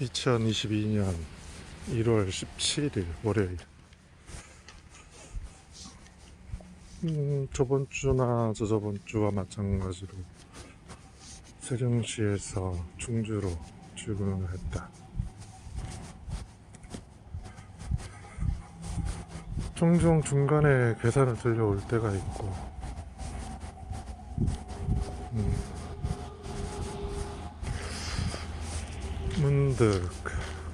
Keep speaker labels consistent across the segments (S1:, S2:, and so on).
S1: 2022년 1월 17일 월요일. 음, 저번 주나 저저번 주와 마찬가지로 세종시에서 충주로 출근을 했다. 종종 중간에 괴산을 들려올 때가 있고, 음, 문득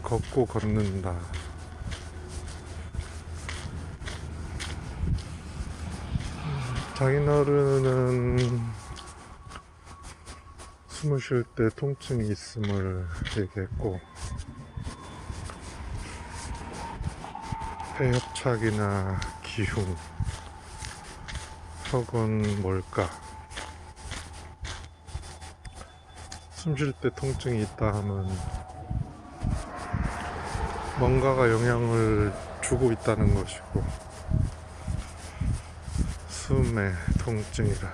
S1: 걷고 걷는다. 장인어른은 숨을 쉴 때 통증이 있음을 얘기했고, 폐협착이나 기흉, 혹은 뭘까, 숨 쉴 때 통증이 있다 하면 뭔가가 영향을 주고 있다는 것이고 숨의 통증이라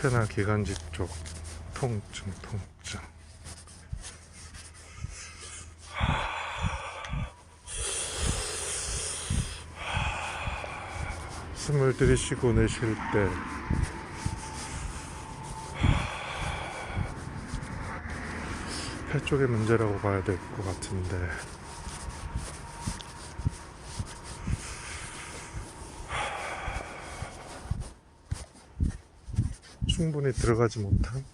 S1: 폐나 기관지 쪽 통증 통증 숨을 들이쉬고 내쉴 때 폐 쪽의 문제라고 봐야 될 것 같은데. 충분히 들어가지 못한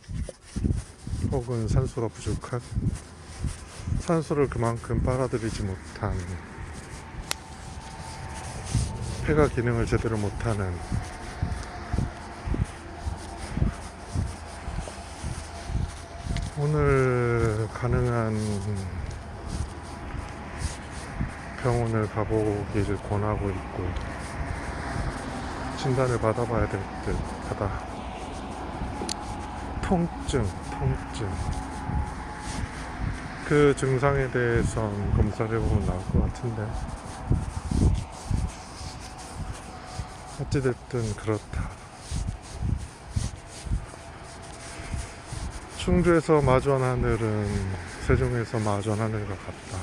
S1: 혹은 산소가 부족한 산소를 그만큼 빨아들이지 못한 폐가 기능을 제대로 못하는 오늘 가능한 병원을 가보기를 권하고 있고 진단을 받아봐야 될 듯 하다. 통증 통증. 그 증상에 대해선 검사를 해보면 나올 것 같은데. 어찌됐든 그렇다 충주에서 마주한 하늘은 세종에서 마주한 하늘과 같다.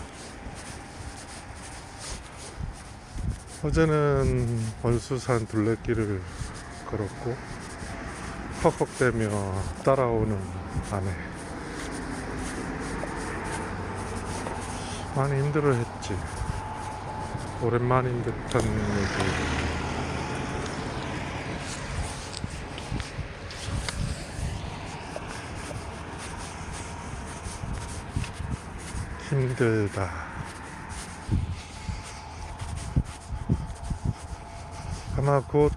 S1: 어제는 원수산 둘레길을 걸었고 퍽퍽대며 따라오는 아내 많이 힘들어했지. 오랜만인 듯한 얘기. 힘들다. 아마 곧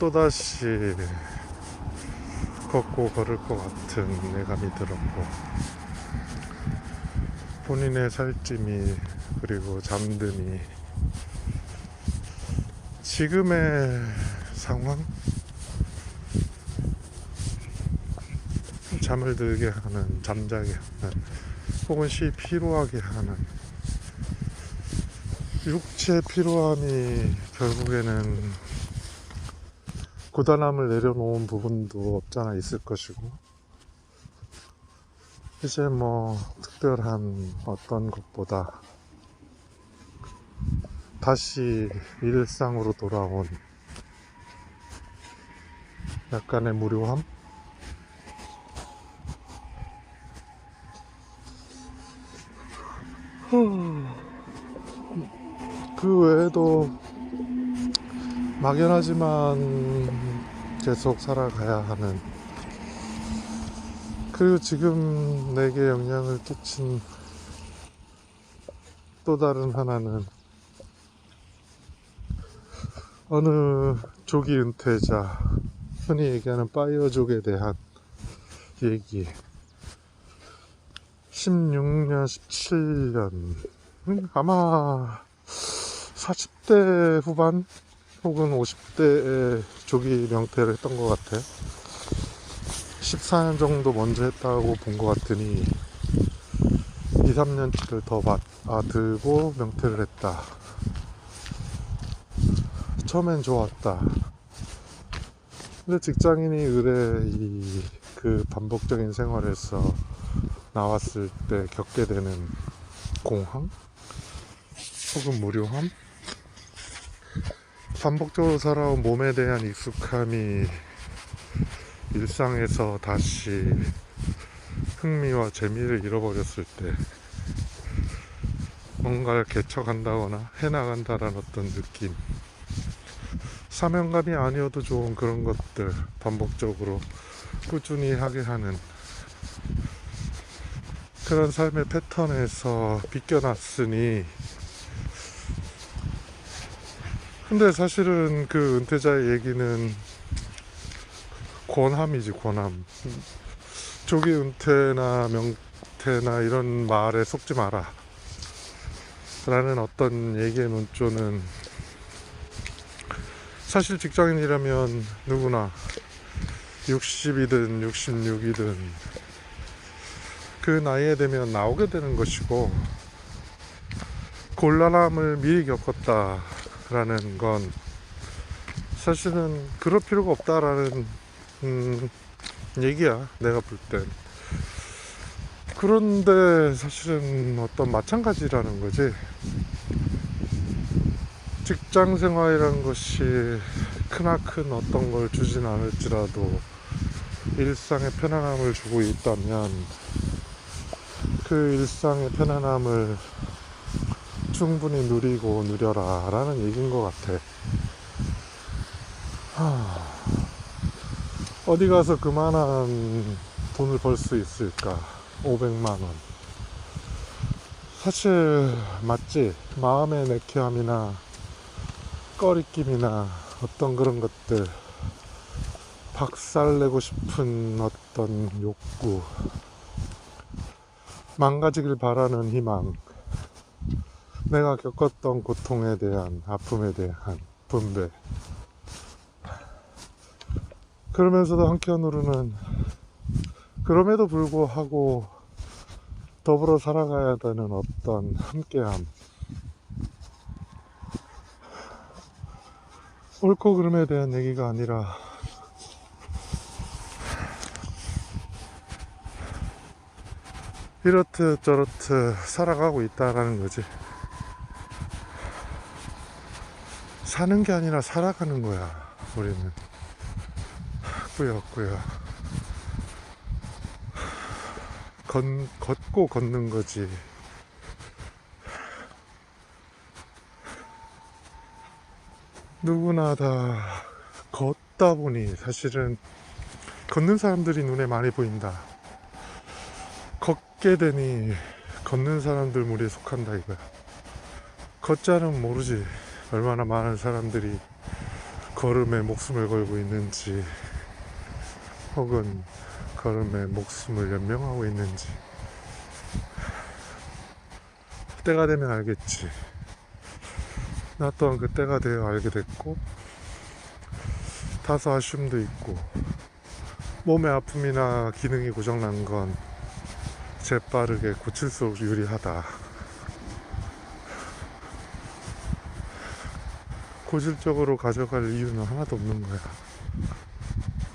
S1: 또다시 걷고 걸을 것 같은 예감이 들었고, 본인의 살찜이 그리고 잠듦이 지금의 상황? 잠을 들게 하는, 잠자게 하는 시 피로하게 하는 육체 피로함이 결국에는 고단함을 내려놓은 부분도 없잖아 있을 것이고 이제 뭐 특별한 어떤 것보다 다시 일상으로 돌아온 약간의 무료함? 그 외에도 막연하지만 계속 살아가야 하는 그리고 지금 내게 영향을 끼친 또 다른 하나는 어느 조기 은퇴자 흔히 얘기하는 파이어족에 대한 얘기 16년, 17년, 음, 아마 40대 후반 혹은 50대에 조기 명퇴를 했던 것 같아. 14년 정도 먼저 했다고 본 것 같으니 2, 3년치를 더 받 아 들고 명퇴를 했다. 처음엔 좋았다. 근데 직장인이 의뢰 이 그 반복적인 생활에서 나왔을 때 겪게 되는 공황? 혹은 무료함? 반복적으로 살아온 몸에 대한 익숙함이 일상에서 다시 흥미와 재미를 잃어버렸을 때 뭔가를 개척한다거나 해나간다라는 어떤 느낌. 사명감이 아니어도 좋은 그런 것들 반복적으로 꾸준히 하게 하는 그런 삶의 패턴에서 비껴났으니. 근데 사실은 그 은퇴자의 얘기는 권함이지 권함. 조기 은퇴나 명퇴나 이런 말에 속지 마라. 라는 어떤 얘기의 논조는 사실 직장인이라면 누구나 60이든 66이든 그 나이에 되면 나오게 되는 것이고 곤란함을 미리 겪었다라는 건 사실은 그럴 필요가 없다라는 음, 얘기야 내가 볼 땐. 그런데 사실은 어떤 마찬가지라는 거지. 직장 생활이라는 것이 크나큰 어떤 걸 주진 않을지라도 일상의 편안함을 주고 있다면 그 일상의 편안함을 충분히 누리고 누려라 라는 얘기인 것 같아. 하... 어디 가서 그만한 돈을 벌 수 있을까? 500만원. 사실 맞지? 마음의 내키함이나 꺼리낌이나 어떤 그런 것들 박살내고 싶은 어떤 욕구 망가지길 바라는 희망. 내가 겪었던 고통에 대한 아픔에 대한 분배. 그러면서도 한켠으로는 그럼에도 불구하고 더불어 살아가야 되는 어떤 함께함. 옳고 그름에 대한 얘기가 아니라 이렇듯 저렇듯 살아가고 있다라는 거지. 사는 게 아니라 살아가는 거야 우리는. 꾸역꾸역. 걷, 걷고 걷는 거지. 누구나 다 걷다 보니 사실은 걷는 사람들이 눈에 많이 보인다. 걷게 되니 걷는 사람들 무리에 속한다 이거야. 걷자는 모르지. 얼마나 많은 사람들이 걸음에 목숨을 걸고 있는지 혹은 걸음에 목숨을 연명하고 있는지 때가 되면 알겠지. 나 또한 그 때가 되어 알게 됐고 다소 아쉬움도 있고 몸의 아픔이나 기능이 고장난 건 재빠르게 고칠수록 유리하다. 고질적으로 가져갈 이유는 하나도 없는 거야.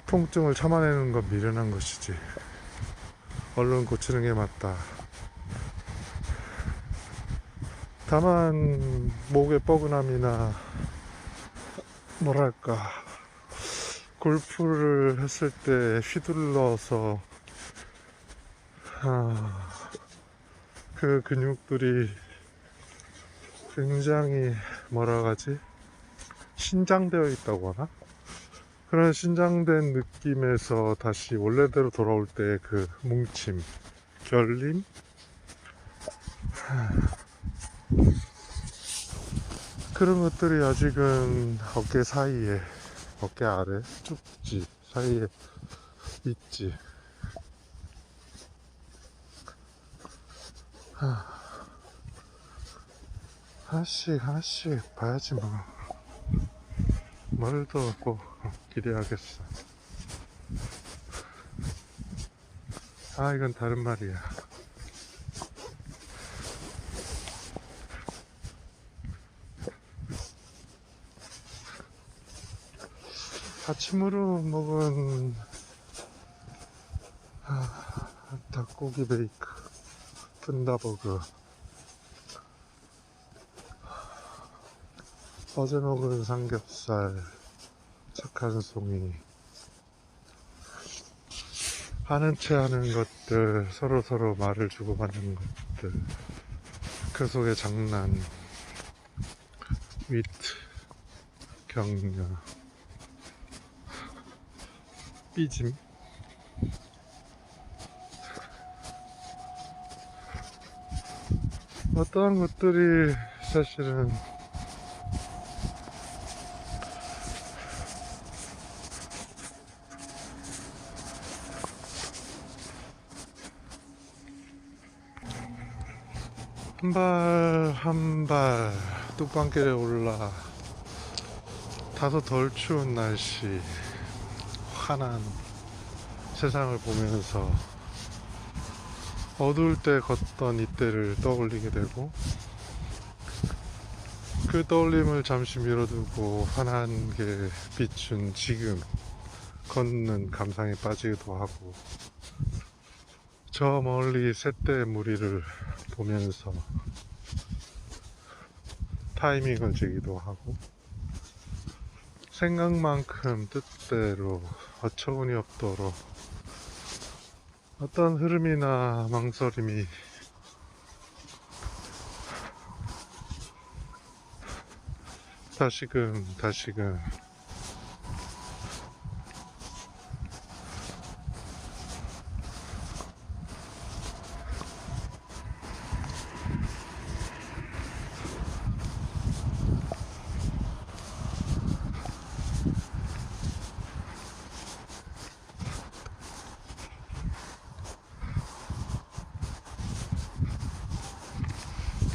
S1: 통증을 참아내는 건 미련한 것이지. 얼른 고치는 게 맞다. 다만 목의 뻐근함이나 뭐랄까 골프를 했을 때 휘둘러서 아, 그 근육들이 굉장히 뭐라 하지? 신장되어 있다고 하나? 그런 신장된 느낌에서 다시 원래대로 돌아올 때 그 뭉침 결림? 그런 것들이 아직은 어깨 사이에 어깨 아래 쭉지 사이에 있지 하, 하나씩 하나씩 봐야지 뭐. 뭘더 꼭 기대하겠어. 아 이건 다른 말이야. 아침으로 먹은 아, 닭고기 베이크 푼다버그. 어제 먹은 삼겹살 착한 송이. 하는 체 하는 것들 서로 서로 말을 주고받는 것들. 그 속에 장난. 위트. 격려 삐짐 어떠한 것들이 사실은 한 발 한 발 뚝방길에 올라 다소 덜 추운 날씨 환한 세상을 보면서 어두울 때 걷던 이때를 떠올리게 되고 그 떠올림을 잠시 미뤄두고 환한 게 비춘 지금 걷는 감상에 빠지기도 하고 저 멀리 새떼 무리를 보면서 타이밍을 재기도 하고 생각만큼 뜻대로 어처구니 없도록 어떤 흐름이나 망설임이 다시금 다시금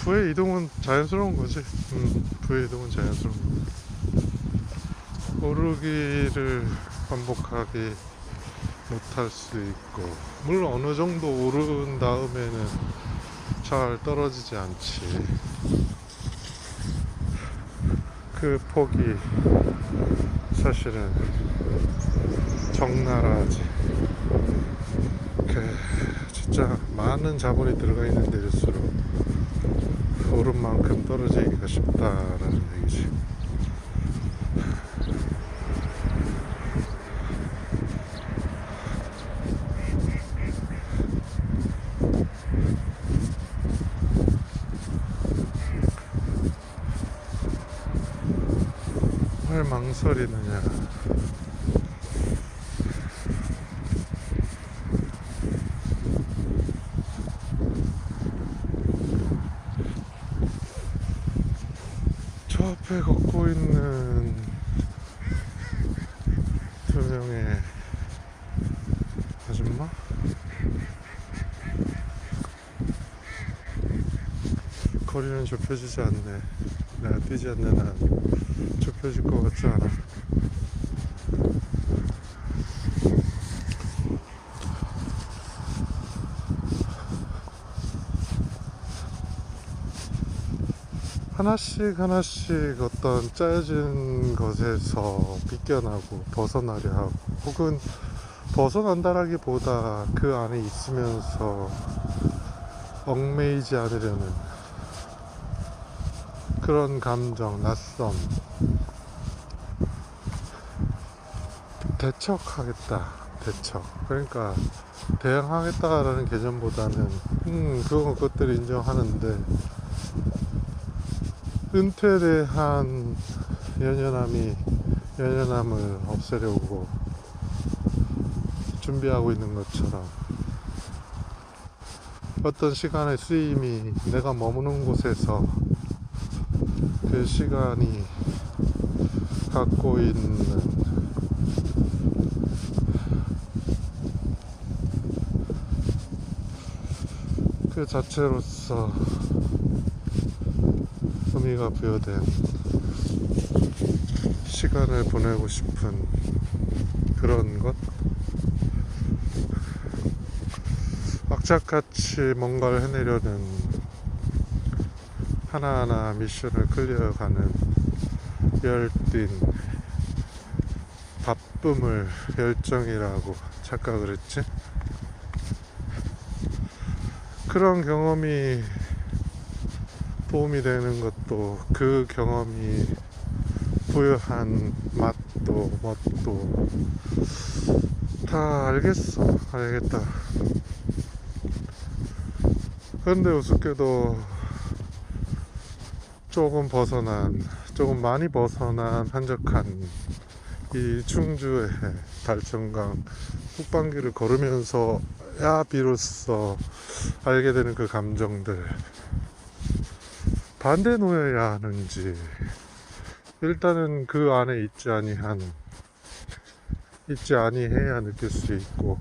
S1: 부의 이동은 자연스러운 거지. 음, 부의 이동은 자연스러운 거. 오르기를 반복하게 못할 수 있고, 물론 어느 정도 오른 다음에는 잘 떨어지지 않지. 그 폭이 사실은 적나라하지. 그 진짜 많은 자본이 들어가 있는 데일수록 오른 만큼 떨어지기가 쉽다라는 얘기지. 왜 망설이느냐. 저 앞에 걷고 있는 두 명의 아줌마? 거리는 좁혀지지 않네. 내가 뛰지 않는 한 좁혀질 것 같지 않아. 하나씩 하나씩 어떤 짜여진 것에서 빗겨나고 벗어나려 하고 혹은 벗어난다라기보다 그 안에 있으면서 얽매이지 않으려는 그런 감정, 낯섦 대척하겠다 대척. 그러니까 대항하겠다라는 개념보다는 음 그건 그것들을 인정하는데 은퇴에 대한 연연함이 연연함을 없애려고 준비하고 있는 것처럼 어떤 시간의 쓰임이 내가 머무는 곳에서 그 시간이 갖고 있는 그 자체로서 의미가 부여된 시간을 보내고 싶은 그런 것? 악착같이 뭔가를 해내려는 하나하나 미션을 클리어가는 열띤 바쁨을 열정이라고 착각을 했지? 그런 경험이 도움이 되는 것도 그 경험이 부여한 맛도 멋도 다 알겠어. 알겠다. 그런데 우습게도 조금 벗어난 조금 많이 벗어난 한적한 이 충주의 달천강 북방길을 걸으면서 야 비로소 알게 되는 그 감정들 반대 놓여야 하는지. 일단은 그 안에 있지 아니한 있지 아니해야 느낄 수 있고.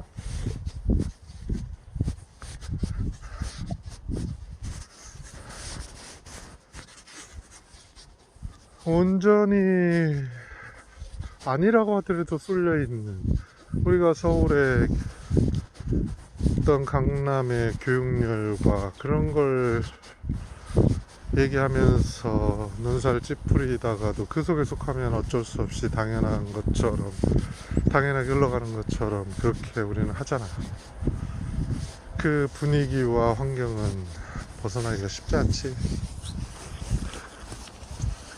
S1: 온전히 아니라고 하더라도 쏠려 있는 우리가 서울에 있던 강남의 교육열과 그런 걸 얘기하면서 눈살 찌푸리다가도 그 속에 속하면 어쩔 수 없이 당연한 것처럼 당연하게 흘러가는 것처럼 그렇게 우리는 하잖아. 그 분위기와 환경은 벗어나기가 쉽지 않지.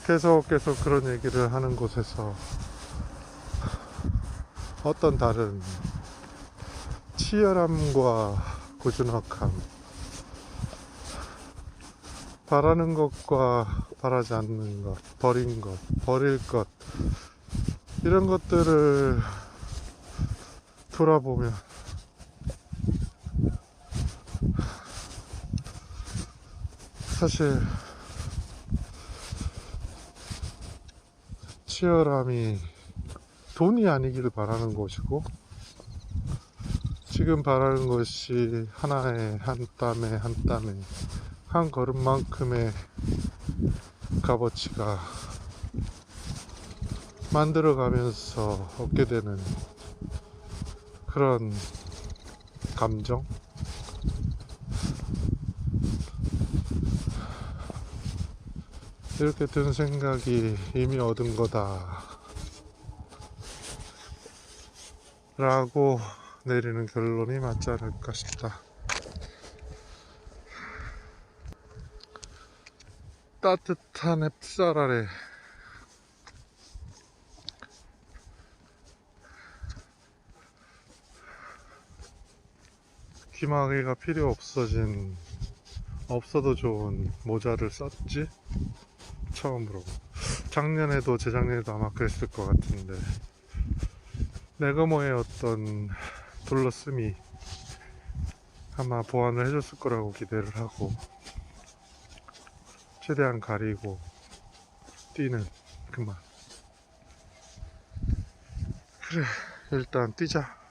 S1: 계속 계속 그런 얘기를 하는 곳에서 어떤 다른 치열함과 고즈넉함 바라는 것과 바라지 않는 것, 버린 것, 버릴 것, 이런 것들을 돌아보면 사실 치열함이 돈이 아니기를 바라는 것이고 지금 바라는 것이 하나의 한 땀에 한 땀에 한 걸음만큼의 값어치가 만들어가면서 얻게 되는 그런 감정? 이렇게 든 생각이 이미 얻은 거다 라고 내리는 결론이 맞지 않을까 싶다 따뜻한 햇살 아래. 귀마개가 필요 없어진 없어도 좋은 모자를 썼지? 처음으로. 작년에도 재작년에도 아마 그랬을 것 같은데. 네거모의 어떤 둘러씀이 아마 보완을 해줬을 거라고 기대를 하고 최대한 가리고 뛰는 그만. 그래 일단 뛰자